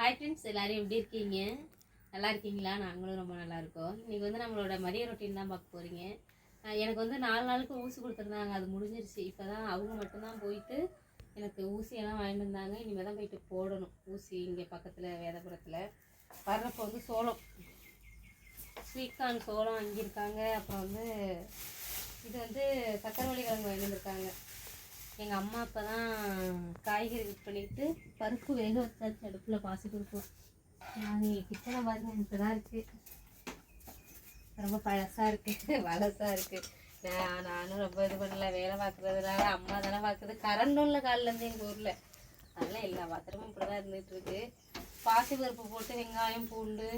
Hi friends எல்லோரும் எப்படி இருக்கீங்க? நல்லா இருக்கீங்களா? நாங்களும் ரொம்ப நல்லா இருக்கோம். இன்றைக்கி வந்து நம்மளோட மதிய ரொட்டீன் தான் பார்க்க போகிறீங்க எனக்கு வந்து நாலு நாளுக்கு ஊசி கொடுத்துருந்தாங்க. அது முடிஞ்சிருச்சு. இப்போ தான் அவங்க மட்டும்தான் போயிட்டு எனக்கு ஊசியெல்லாம் வாங்கிட்டு வந்தாங்க. இனிமேல் தான் போயிட்டு போடணும். ஊசி இங்கே பக்கத்தில் வேதபுரத்தில். வர்றப்போ வந்து சோளம். ஸ்ரீகாந்த் சோளம் வாங்கியிருக்காங்க அப்புறம் வந்து இது வந்து சக்கரவள்ளி கிழங்கு வாங்கிட்டு வந்திருக்காங்க. எங்கள் அம்மா அப்போ தான் காய்கறி கட் பண்ணிட்டு பருப்பு வேக வச்சாச்சு அடுப்பில் பாசி பருப்பு. நாங்கள் கிச்சனை பாருங்க இப்போ தான் இருக்குது ரொம்ப பழசாக இருக்குது வளசாக இருக்குது நான் நானும் ரொம்ப இது பண்ணல வேலை பார்க்குறதுனால அம்மா தானே பார்க்குறது கரண்டும் இல்லை காலிலேருந்து எங்கள் ஊரில். அதனால் எல்லா பாத்திரமும் இப்படி தான் இருந்துகிட்டு இருக்கு. பாசி பருப்பு போட்டு வெங்காயம் பூண்டு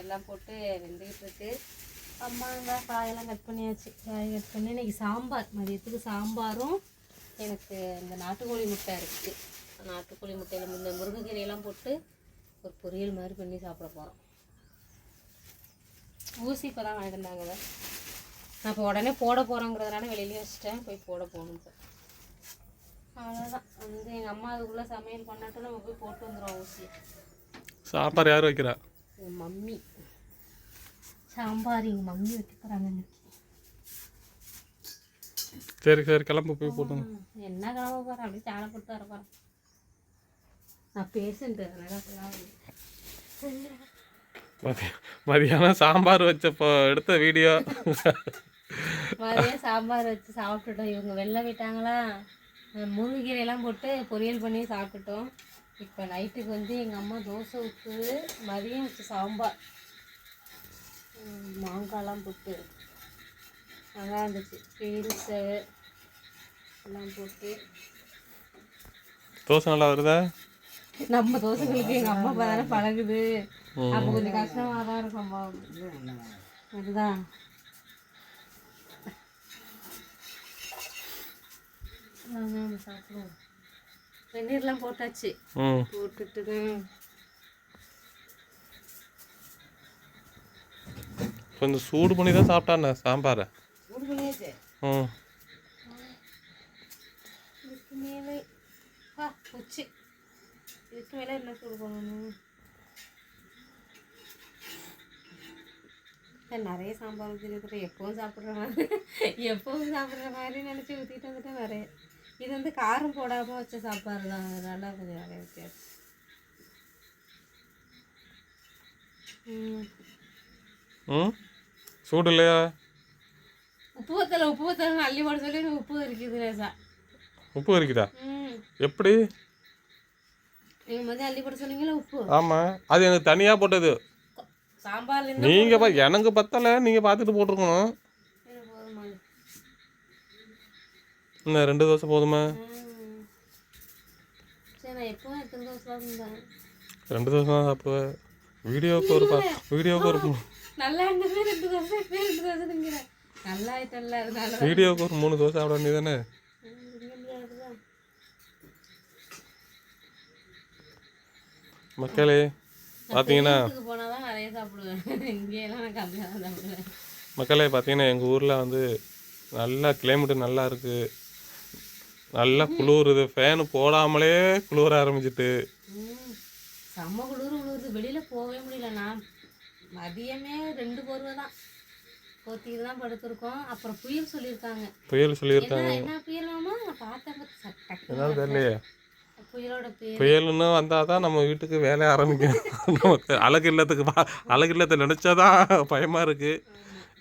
எல்லாம் போட்டு வெந்துக்கிட்டு இருக்கு. அம்மா தான் காயெல்லாம் கட் பண்ணியாச்சு. காய் கட் பண்ணி இன்னைக்கு சாம்பார். மதியத்துக்கு சாம்பாரும் எனக்கு இந்த நாட்டுக்கோழி முட்டை இருக்குது நாட்டுக்கோழி முட்டையில் இந்த முருங்கைக்கீரையெல்லாம் போட்டு ஒரு பொரியல் மாதிரி பண்ணி சாப்பிட போகிறோம் ஊசி இப்போ தான் வாங்கிட்டு இருந்தாங்க. நான் இப்போ உடனே போட போகிறோங்கிறதுனால வெளியிலே வச்சுட்டேன். போய் போட போகணும் இப்போ. அவ்வளோதான் வந்து எங்கள் அம்மா அதுக்குள்ளே சமையல் பண்ணாட்டும் நம்ம போய் போட்டு வந்துடுவோம் ஊசி சாம்பார் யார் வைக்கிறா? என் மம்மி. சாம்பார் எங்கள் மம்மி வைக்க போகிறாங்க சரி சரி கிளம்பு போய் போட்டு ம், என்ன கிளம்ப போகிறேன் அப்படியே சேலை போட்டு வர போகிறேன் நான் பேசுன்ட்டு மதியானம் சாம்பார் வச்சப்போ எடுத்த வீடியோ. மதியம் சாம்பார் வச்சு சாப்பிட்டுட்டோம். இவங்க வெளில போயிட்டாங்களா? அஹ் முருங்கைக்கீரையெல்லாம் போட்டு பொரியல் பண்ணி சாப்பிட்டுட்டோம். இப்போ நைட்டுக்கு வந்து எங்கள் அம்மா தோசை ஊற்றுது மதியம் வச்சு சாம்பார். மாங்காய்லாம் போட்டு. நல்லா இருந்துச்சு. பீன்ஸு எல்லாம் போட்டு. தோசை நல்லா வருதா? நம்ம தோசைகளுக்கு எங்கள் அம்மா அப்பா தானே பழகுது. அப்போ கொஞ்சம் கஷ்டமாக தான் இருக்கும் அம்மா அதுதான். சாப்பிடுவோம். வெந்நீர்லாம் போட்டாச்சு. போட்டுட்டு தான். கொஞ்சம் சூடு பண்ணி தான் சாப்பிட்டாண்ணே சாம்பாரை? இதுக்கு மேலே ஆ உச்சி இதுக்கு மேலே என்ன சார், நிறைய சாம்பார் ஊற்றிட்டு எப்பவும் சாப்பிட்ற மாதிரி எப்பவும் சாப்பிட்ற மாதிரி நினச்சி ஊற்றிட்டு வந்துட்டேன் நிறைய இது வந்து காரம் போடாமல் வச்ச சாப்பாடு தான். அதனால கொஞ்சம் நிறைய வித்தியாசம். ம்? சூடு இல்லையா? உப்பு வத்தல உப்பு வத்தல அள்ளி போட சொல்லி உப்பு இருக்குது லேசா. உப்பு இருக்குதா? எப்படி? ஆமாம் அது எனக்கு தனியாக போட்டது. பா எனக்கு பத்தலை. நீங்கள் பார்த்துட்டு போட்டிருக்கணும். இன்னும் ரெண்டு தோசை போதுமா? ரெண்டு தோசை தான் சாப்பிடுவேன் வீடியோவுக்கு ஒரு பா வீடியோவுக்கு ஒரு நல்லா ரெண்டு தோசை ரெண்டு தோசை திங்கிறேன் நல்லா ஆயிட்டல்ல அதனால. வீடியோவுக்கு ஒரு மூணு தோசை சாப்பிட வேண்டியதானே. மக்களே பார்த்தீங்கன்னா வீட்டுக்கு போனால் தான் நிறைய சாப்பிடுவேன். இங்கேயெல்லாம் நான் கம்மியாக தான் சாப்பிடுவேன். மக்களே பார்த்தீங்கன்னா எங்கள் ஊரில் வந்து நல்லா கிளைமேட்டு நல்லா இருக்குது நல்லா குளிருது. ஃபேனு போடாமலே குளிர ஆரம்பிச்சிட்டு. செம்ம குளிர் குளிருது. வெளியில் போகவே முடியல. நான் மதியமே ரெண்டு போர்வை தான். போத்திட்டு தான் படுத்திருக்கோம். அப்புறம் புயல் சொல்லியிருக்காங்க. புயல் சொல்லியிருக்காங்க. என்ன புயலாமா நான் பார்த்தேன். தெரியலையே. புயலோட புயல்னு வந்தால் தான் நம்ம வீட்டுக்கு வேலைய ஆரம்பிக்கும் நமக்கு அழகு இல்லத்துக்கு அழகு இல்லத்தை நினச்சா தான் பயமாக இருக்குது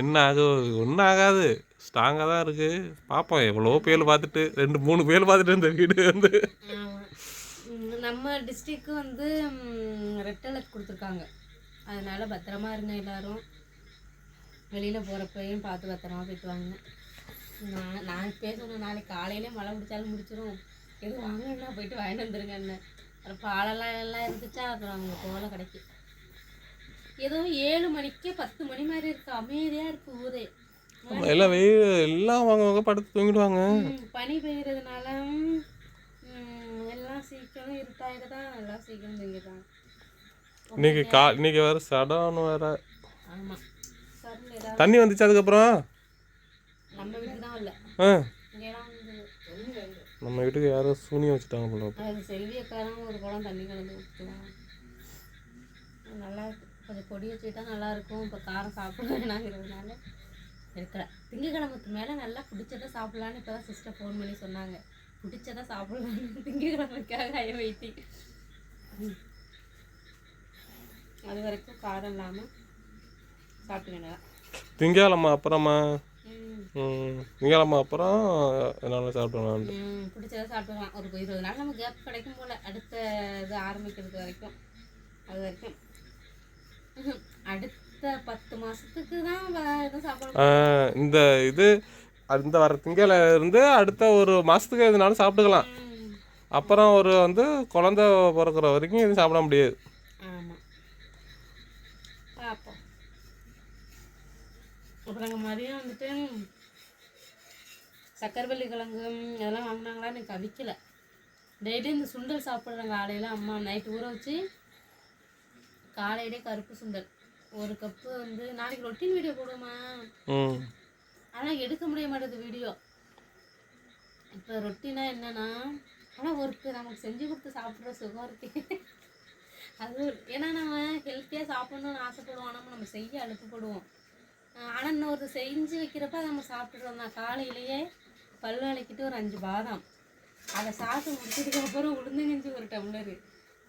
என்ன ஆகும் ஒன்றும் ஆகாது. ஸ்ட்ராங்காக தான் இருக்குது பார்ப்போம் எவ்வளோ புயல் பார்த்துட்டு ரெண்டு மூணு புயல் பார்த்துட்டு இந்த வீடு வந்து. நம்ம டிஸ்ட்ரிக்கு வந்து ரெட் அலர்ட் கொடுத்துருக்காங்க. அதனால பத்திரமா இருங்க எல்லாரும். வெளியில் போகிறப்பையும் பார்த்து பத்திரமா போயிட்டு வாங்க நான் நான் சொன்னேன் நாளைக்கு காலையிலே மழை பிடிச்சாலும் முடிச்சிடும் எது வாங்கினா போயிட்டு வாங்கிட்டு வந்துருங்கன்னு அப்புறம் பாலெல்லாம் எல்லாம் இருந்துச்சா? அப்புறம் அவங்க போல கிடைக்கு. ஏதோ ஏழு மணிக்கு பத்து மணி மாதிரி இருக்கு. அமைதியாக இருக்கு ஊரே. எல்லாம் வெயில் எல்லாம் வாங்க வாங்க படுத்து தூங்கிடுவாங்க. பனி பெய்யறதுனால ம், எல்லாம் சீக்கிரம் இருட்டாயிடுதான் எல்லாம் சீக்கிரம் தூங்கிடுறாங்க இன்னைக்கு கா இன்னைக்கு வேறு சடம்னு வேற. ஆமா. சரி ஏதாவது தண்ணி வந்துச்சு அதுக்கப்புறம்? ஆ. நம்ம வீட்டுக்கு யாரோ சூனியம் வச்சுட்டாங்க போல நல்லா கொஞ்சம் பொடி வச்சுக்கிட்டா நல்லா இருக்கும். இப்போ காரம் சாப்பிட வேணாங்கிறதுனால இருக்கிறேன் திங்கக்கிழமைக்கு மேலே நல்லா பிடிச்சதை சாப்பிட்லான்னு இப்போ தான் சிஸ்டர் ஃபோன் பண்ணி சொன்னாங்க. பிடிச்சதை சாப்பிட்லான்னு திங்கக்கிழமைக்காக ஐ வெயிட்டிங். அது வரைக்கும் காரம் இல்லாமல் சாப்பிட்டு வேணாம் திங்கக்கிழமை அப்புறமா திங்கக்கிழமை அப்புறம் என்னால் சாப்பிடலாம் பிடிச்சதை சாப்பிட்டுக்கலாம் ஒரு இருபது நாள் நம்ம கேப் கிடைக்கும் போல். அடுத்த இது ஆரம்பிக்கிறது வரைக்கும். அது வரைக்கும். அடுத்த பத்து மாதத்துக்கு தான் எதுவும் சாப்பிட ஆஹ், இந்த இது இந்த வர திங்கள இருந்து அடுத்த ஒரு மாதத்துக்கு எதுனாலும் சாப்பிட்டுக்கலாம். அப்புறம் ஒரு வந்து குழந்த பிறக்கிற வரைக்கும் எதுவும் சாப்பிட முடியாது ஆமாம் பார்ப்போம் அப்புறம் எங்கள் மதியம் வந்துட்டு சக்கரவள்ளி கிழங்கு அதெல்லாம் வாங்கினாங்களா எனக்கு அவிக்கல. டெய்லி இந்த சுண்டல் சாப்பிட்றேன் காலையில். அம்மா நைட்டு ஊற வச்சு காலையிலே கருப்பு சுண்டல். ஒரு கப்பு வந்து நாளைக்கு ரொட்டீன் வீடியோ போடுமா ம். ஆனால் எடுக்க முடிய மாட்டேது வீடியோ. இப்போ ரொட்டீனா என்னன்னா ஆனால் ஒருக்கு நமக்கு செஞ்சு கொடுத்து சாப்பிட்ற சுகம் இருக்கு. அது ஏன்னா நம்ம ஹெல்த்தியாக சாப்பிடணும்னு ஆசைப்படுவோம். ஆனால் நம்ம செய்ய அலுப்புப்படுவோம். ஆனால் இன்னொரு செஞ்சு வைக்கிறப்ப அதை நம்ம சாப்பிட்டுருவோம் நான் காலையிலேயே பல் விளக்கிட்டு ஒரு அஞ்சு பாதாம். அதை சாப்பிட்டு முடிச்சதுக்கு அப்புறம் உளுந்தங்கஞ்சி ஒரு டம்ளரு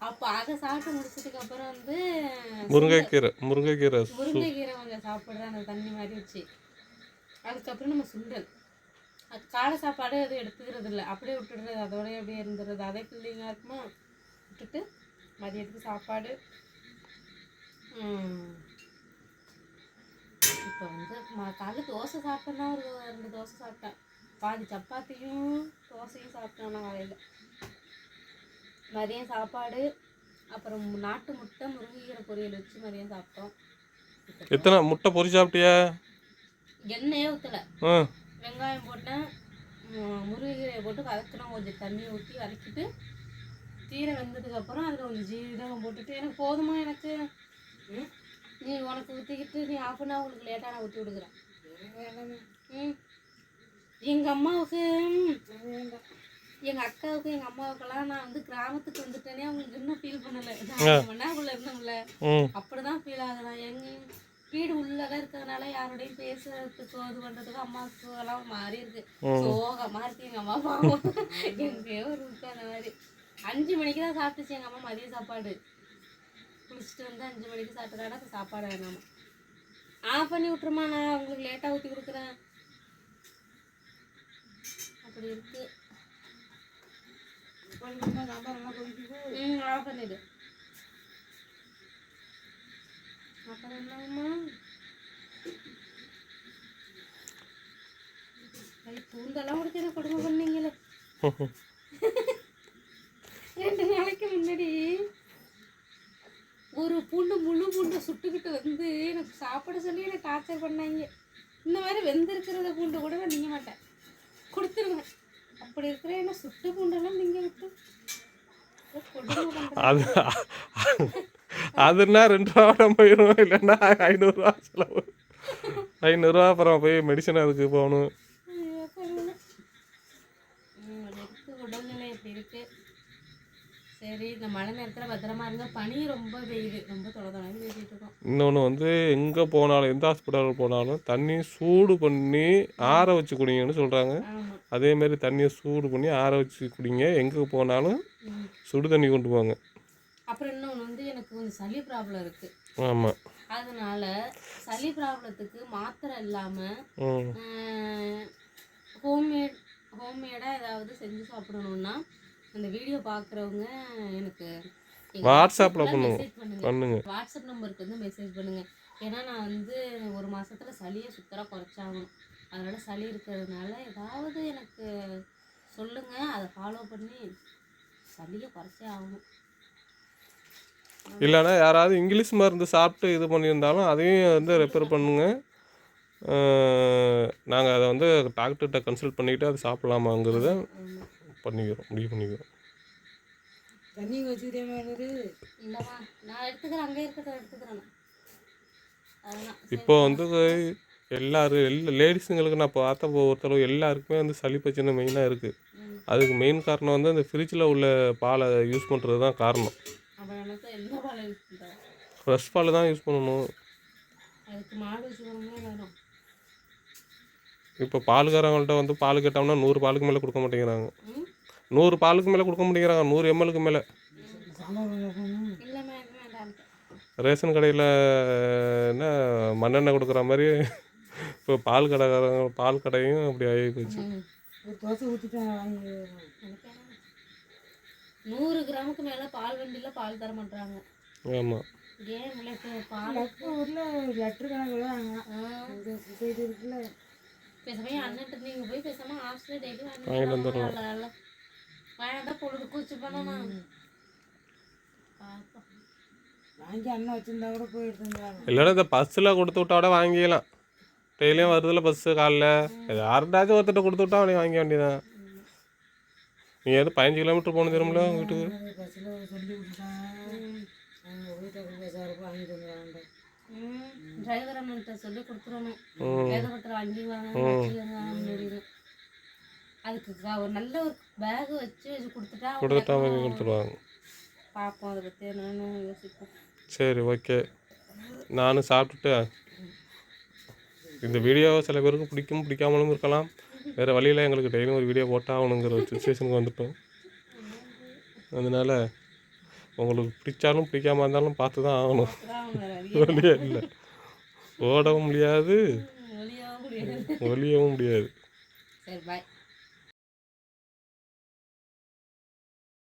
அப்போ அதை சாப்பிட்டு முடிச்சதுக்கு அப்புறம் வந்து முருங்கைக்கீரை முருங்கைக்கீரை முருங்கைக்கீரை கொஞ்சம் சாப்பிட்றேன் அந்த தண்ணி மாதிரி வச்சு. அதுக்கப்புறம் நம்ம சுண்டல். அது காலை சாப்பாடு எதுவும் எடுத்துக்கிறது இல்லை. அப்படியே விட்டுடுறது அதோடய அப்படியே இருந்துடுறது. அதே பிள்ளைங்க இருக்குமா? விட்டுட்டு மதியத்துக்கு சாப்பாடு. இப்போ வந்து ம- காலைல தோசை சாப்பிட்டேன்னா ஒரு ரெண்டு தோசை சாப்பிட்டேன். பாதி சப்பாத்தியும் தோசையும் சாப்பிட்டேன் நான் காலையில் மதியம் சாப்பாடு அப்புறம் நாட்டு முட்டை முருங்கைக்கீரை பொரியல் வச்சு மதியம் சாப்பிட்டோம். எத்தனை முட்டை பொரி சாப்பிட்டியா? எண்ணெயே ஊற்றலை வெங்காயம் போட்டேன் முருங்கைக்கீரையை போட்டு வதக்கினோம் கொஞ்சம் தண்ணி ஊற்றி வதக்கிட்டு கீரை வெந்ததுக்கப்புறம் அதில் கொஞ்சம் ஜீரகம் போட்டுட்டு எனக்கு போதுமா எனக்கு? ம்? நீ உனக்கு ஊற்றிக்கிட்டு நீ ஆஃப் அன் அவருக்கு லேட்டாக நான் ஊற்றி விடுக்குறேன். ம். எங்கள் அம்மாவுக்கு எங்கள் அக்காவுக்கு எங்கள் அம்மாவுக்கெல்லாம் நான் வந்து கிராமத்துக்கு வந்துட்டேனே அவங்களுக்கு இன்னும் ஃபீல் பண்ணலை. நான் மண்ணாக்குள்ளே இருந்தோம்ல ம். அப்படிதான் ஃபீல் ஆகுதான் எங்க வீடு உள்ளதான் இருக்கிறதுனால யாரோடையும் பேசுறதுக்கோ இது பண்றதுக்கோ அம்மாவுக்கு எல்லாம் மாறி இருக்கு. சோகமா இருக்கு எங்க அம்மா பாவம். எங்கேயோ இருக்கு அந்த மாதிரி. அஞ்சு மணிக்கு தான் சாப்பிட்டுச்சு எங்க அம்மா மதிய சாப்பாடு. குளிச்சுட்டு வந்து அஞ்சு மணிக்கு சாப்பிட்றாடா சாப்பாடு வேணாமா? ஆஃப் பண்ணி விட்டுருமா நான் உங்களுக்கு லேட்டாக ஊற்றி கொடுக்குறேன். அப்படி இருக்கு. ம் ஆஃப் பண்ணிடு. அப்புறம் என்னம்மா? பூந்தெல்லாம் உடுத்தி கொடுமை பண்ணீங்களே ரெண்டு நாளைக்கு முன்னாடி ஒரு பூண்டு முழு பூண்டை சுட்டுக்கிட்டு வந்து எனக்கு சாப்பிட சொல்லி எனக்கு டார்ச்சர் பண்ணாங்க. இந்த மாதிரி வெந்திருக்கிறத பூண்டு கூட நான் திங்க மாட்டேன். கொடுத்துருவேன் அப்படி இருக்கிற என்ன சுட்டு பூண்டெல்லாம் திங்க விட்டு. அது அதுன்னா ரெண்டு ரூபா போயிடும் இல்லைன்னா ஐநூறுரூவா செலவு. ஐநூறுரூவா அப்புறம் போய் மெடிசன் அதுக்கு போகணும். உடல்நிலை இருக்கு. சரி இந்த மழை நேரத்தில் பத்திரமா இருங்க. பனி ரொம்ப பெய்யுது. ரொம்ப தொலை இருக்கோம் இன்னொன்று வந்து எங்கே போனாலும் எந்த ஹாஸ்பிட்டல் போனாலும் தண்ணி சூடு பண்ணி ஆற வச்சு குடிங்கன்னு சொல்கிறாங்க அதேமாரி தண்ணியை சூடு பண்ணி ஆற வச்சு குடிங்க. எங்கே போனாலும். சுடு தண்ணி கொண்டு போங்க. அப்புறம் இன்னொன்று வந்து எனக்கு கொஞ்சம் சளி ப்ராப்ளம் இருக்கு. ஆமாம் அதனால சளி ப்ராப்ளத்துக்கு மாத்திரை இல்லாமல் ஹோம்மேட் ஹோம்மேடாக ஏதாவது செஞ்சு சாப்பிடணும்னா அந்த வீடியோ பார்க்குறவங்க எனக்கு எங்க வாட்ஸ்அப்ல WhatsApp ல பண்ணுங்க. பண்ணுங்க. வாட்ஸ்அப் நம்பருக்கு வந்து மெசேஜ் பண்ணுங்க. ஏன்னா நான் வந்து ஒரு மாசத்துல சளியை சுத்தராக குறைச்சாகணும். அதனால சளி இருக்கிறதுனால ஏதாவது எனக்கு சொல்லுங்க. அதை ஃபாலோ பண்ணி சளியை குறைச்சே ஆகணும். இல்லைன்னா யாராவது இங்கிலீஷ் மருந்து சாப்பிட்டு இது பண்ணியிருந்தாலும் அதையும் வந்து ரெஃபர் பண்ணுங்க. நாங்கள் அதை வந்து டாக்டர்கிட்ட கன்சல்ட் பண்ணிக்கிட்டு அதை சாப்பிட்லாமாங்கிறத. பண்ணிக்கிறோம். முடிவு பண்ணிக்கிறோம். தண்ணி வச்சுக்கிறேன் இல்லைம்மா நான் எடுத்துக்கிறேன் அங்கே இருக்கட்டும் எடுத்துக்கிறேன் நான். அதெல்லாம் இப்போ வந்து எல்லாரும் எல்லா லேடிஸுங்களுக்கு நான் பார்த்த ஒருத்தர் எல்லாருக்குமே வந்து சளி பிரச்சனை மெயினாக இருக்குது. அதுக்கு மெயின் காரணம் வந்து அந்த ஃப்ரிட்ஜில் உள்ள பாலை யூஸ் பண்ணுறது தான் காரணம். ஃப்ரெஷ் பால் தான் யூஸ் பண்ணணும். இப்போ பால்காரங்கள்ட்ட வந்து பால் கேட்டோம்னா நூறு பாலுக்கு மேலே கொடுக்க மாட்டேங்கிறாங்க. நூறு பாலுக்கு மேலே கொடுக்க மாட்டேங்கிறாங்க. நூறு எம்எல்க்கு மேலே. ரேஷன் கடையில் என்ன மண்ணெண்ணெய் கொடுக்குற மாதிரி இப்போ பால் கடைக்காரங்க பால் கடையும் அப்படி ஆகி போச்சு. நூறு கிராமுக்கு மேலே பால் வண்டியில் பால் தர மாட்டாங்க ஆமாம் பேசாம என் அண்ணன்ட்ட நீங்கள் போய் பேசாம ஹாஸ்டலில் டெய்லி வாங்கிட்டு வந்துடலாம். வாங்கிட்டா பொழுது கூச்சு பண்ணணும் வாங்கி அண்ணன் வச்சிருந்தா கூட போய் எடுத்துருந்தாங்க இல்லைன்னா இந்த பஸ்ஸில் கொடுத்து விட்டா கூட வாங்கிக்கலாம். டெய்லியும் வருதுல பஸ்ஸு காலைல. யார்கிட்டாச்சும் ஒருத்தட்ட கொடுத்து விட்டா அவனையும் வாங்க வேண்டியதான் நீ எது பதினஞ்சு கிலோமீட்டர் போகணும் தெரியுமில வீட்டுக்கு? டிரைவர் அண்ணன்ட்ட சொல்லி கொடுத்துடணும். ம். வேதபத்திரம் வாங்கி வாங்க வச்சு வாங்க அப்படின்னு. அதுக்கு ஒரு நல்ல ஒரு பேக் வச்சு வச்சு கொடுத்துட்டா அவங்க கொடுத்துட்டா வாங்கி டக்குனு கொடுத்துருவாங்க. பார்ப்போம் அதை பற்றி என்னன்னு யோசிப்போம். சரி ஓகே நானும் சாப்பிட்டுட்டு இந்த வீடியோ சில பேருக்கு பிடிக்கும் பிடிக்காமலும் இருக்கலாம். வேறு வழியில் எங்களுக்கு டெய்லியும் ஒரு வீடியோ போட்டால் ஆகணுங்கிற ஒரு சுச்சுவேஷனுக்கு வந்துட்டோம். அதனால் உங்களுக்கு பிடிச்சாலும் பிடிக்காம இருந்தாலும் பார்த்து தான் ஆகணும் அவங்க வழியே இல்லை. ஓடவும் முடியாது ஒளியவும் முடியாது. சரி பாய்